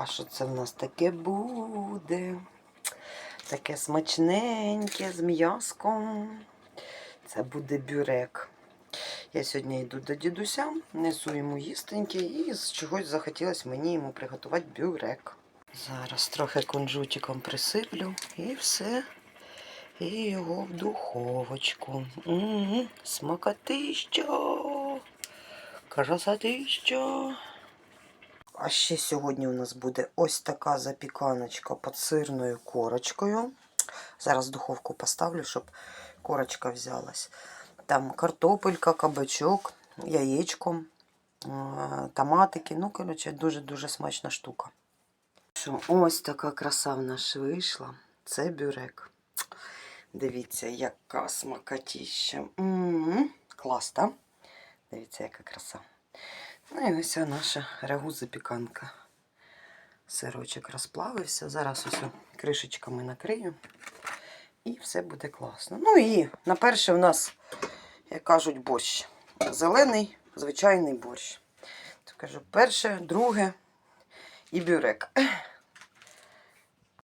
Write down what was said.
А що це в нас таке буде? Таке смачненьке з м'яском. Це буде бюрек. Я сьогодні йду до дідуся, несу йому їстеньке і з чогось захотілося мені йому приготувати бюрек. Зараз трохи кунжутиком присиплю і все. І його в духовочку. Угу. Красотища. А ще сьогодні у нас буде ось така запіканочка під сирною корочкою. Зараз духовку поставлю, щоб корочка взялась. Там картопелька, кабачок, яєчко, томатики. Ну, коротше, дуже-дуже смачна штука. Ось така краса в нас вийшла. Це бюрек. Дивіться, яка смакотіща. М-м-м. Клас, так? Дивіться, яка краса. Ну і ось наша рагу запіканка. Сирочок розплавився. Зараз ось кришечками накрию. І все буде класно. Ну і на перше у нас, як кажуть, борщ. Зелений, звичайний борщ. То кажу, перше, друге і бюрек.